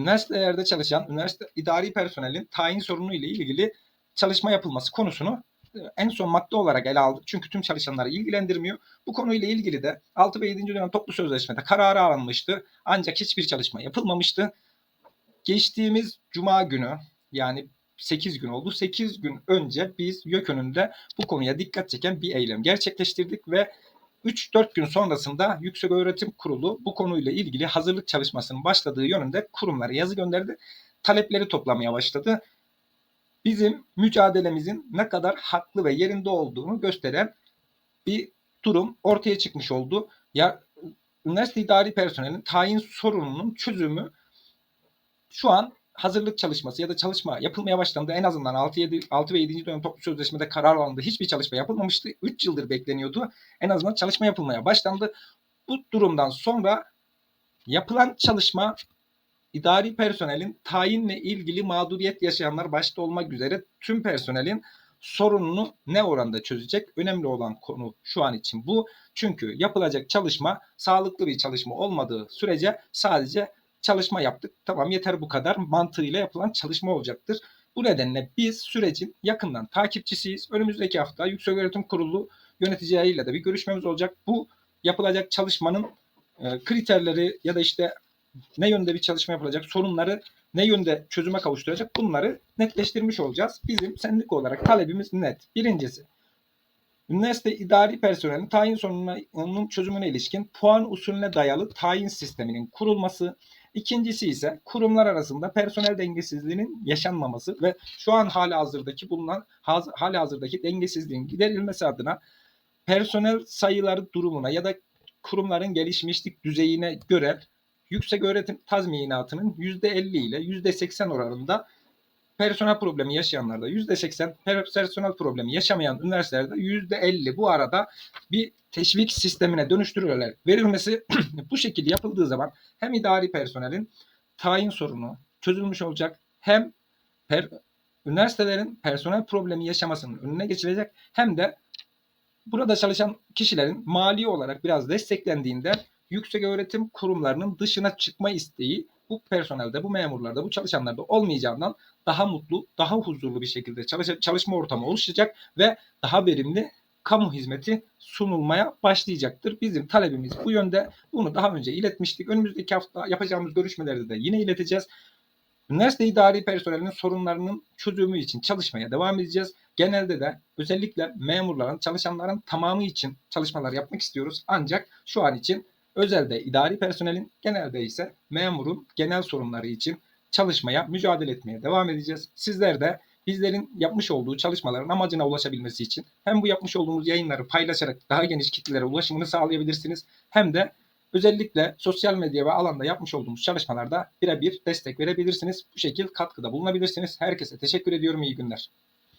Üniversitelerde çalışan üniversite idari personelin tayin sorunu ile ilgili çalışma yapılması konusunu e, en son madde olarak ele aldık. Çünkü tüm çalışanları ilgilendirmiyor. Bu konuyla ilgili de 6 ve 7. dönem toplu sözleşmede kararı alınmıştı. Ancak hiçbir çalışma yapılmamıştı. Geçtiğimiz cuma günü yani 8 gün oldu. 8 gün önce biz YÖK önünde bu konuya dikkat çeken bir eylem gerçekleştirdik ve 3-4 gün sonrasında Yüksek Öğretim Kurulu bu konuyla ilgili hazırlık çalışmasının başladığı yönünde kurumlara yazı gönderdi. Talepleri toplamaya başladı. Bizim mücadelemizin ne kadar haklı ve yerinde olduğunu gösteren bir durum ortaya çıkmış oldu. Ya üniversite idari personelin tayin sorununun çözümü şu an hazırlık çalışması ya da çalışma yapılmaya başlandı. En azından 6, 7, 6 ve 7. dönem toplu sözleşmede karar alındı. Hiçbir çalışma yapılmamıştı. 3 yıldır bekleniyordu. En azından çalışma yapılmaya başlandı. Bu durumdan sonra yapılan çalışma idari personelin tayinle ilgili mağduriyet yaşayanlar başta olmak üzere tüm personelin sorununu ne oranda çözecek? Önemli olan konu şu an için bu. Çünkü yapılacak çalışma sağlıklı bir çalışma olmadığı sürece sadece çalışma yaptık. Tamam yeter bu kadar mantığıyla yapılan çalışma olacaktır. Bu nedenle biz sürecin yakından takipçisiyiz. Önümüzdeki hafta Yüksek Öğretim Kurulu yöneticileriyle de bir görüşmemiz olacak. Bu yapılacak çalışmanın e, kriterleri ya da işte ne yönde bir çalışma yapılacak, sorunları ne yönde çözüme kavuşturacak bunları netleştirmiş olacağız. Bizim sendik olarak talebimiz net. Birincisi, üniversite idari personelin tayin sorununun çözümüne ilişkin puan usulüne dayalı tayin sisteminin kurulması. İkincisi ise kurumlar arasında personel dengesizliğinin yaşanmaması ve şu an hala hazırdaki bulunan hala hazırdaki dengesizliğin giderilmesi adına personel sayıları durumuna ya da kurumların gelişmişlik düzeyine göre yüksek öğretim tazminatının %50 ile %80 oranında personel problemi yaşayanlarda %80, personel problemi yaşamayan üniversitelerde %50 bu arada bir teşvik sistemine dönüştürülerek verilmesi bu şekilde yapıldığı zaman hem idari personelin tayin sorunu çözülmüş olacak hem per, üniversitelerin personel problemi yaşamasının önüne geçilecek hem de burada çalışan kişilerin mali olarak biraz desteklendiğinde yüksek öğretim kurumlarının dışına çıkma isteği bu personelde, bu memurlarda, bu çalışanlarda olmayacağından daha mutlu, daha huzurlu bir şekilde çalış çalışma ortamı oluşacak ve daha verimli kamu hizmeti sunulmaya başlayacaktır. Bizim talebimiz bu yönde. Bunu daha önce iletmiştik. Önümüzdeki hafta yapacağımız görüşmelerde de yine ileteceğiz. Üniversite idari personelinin sorunlarının çözümü için çalışmaya devam edeceğiz. Genelde de özellikle memurların, çalışanların tamamı için çalışmalar yapmak istiyoruz. Ancak şu an için özelde idari personelin, genelde ise memurun genel sorunları için çalışmaya, mücadele etmeye devam edeceğiz. Sizler de bizlerin yapmış olduğu çalışmaların amacına ulaşabilmesi için hem bu yapmış olduğumuz yayınları paylaşarak daha geniş kitlelere ulaşımını sağlayabilirsiniz hem de özellikle sosyal medya ve alanda yapmış olduğumuz çalışmalarda birebir destek verebilirsiniz. Bu şekilde katkıda bulunabilirsiniz. Herkese teşekkür ediyorum. İyi günler.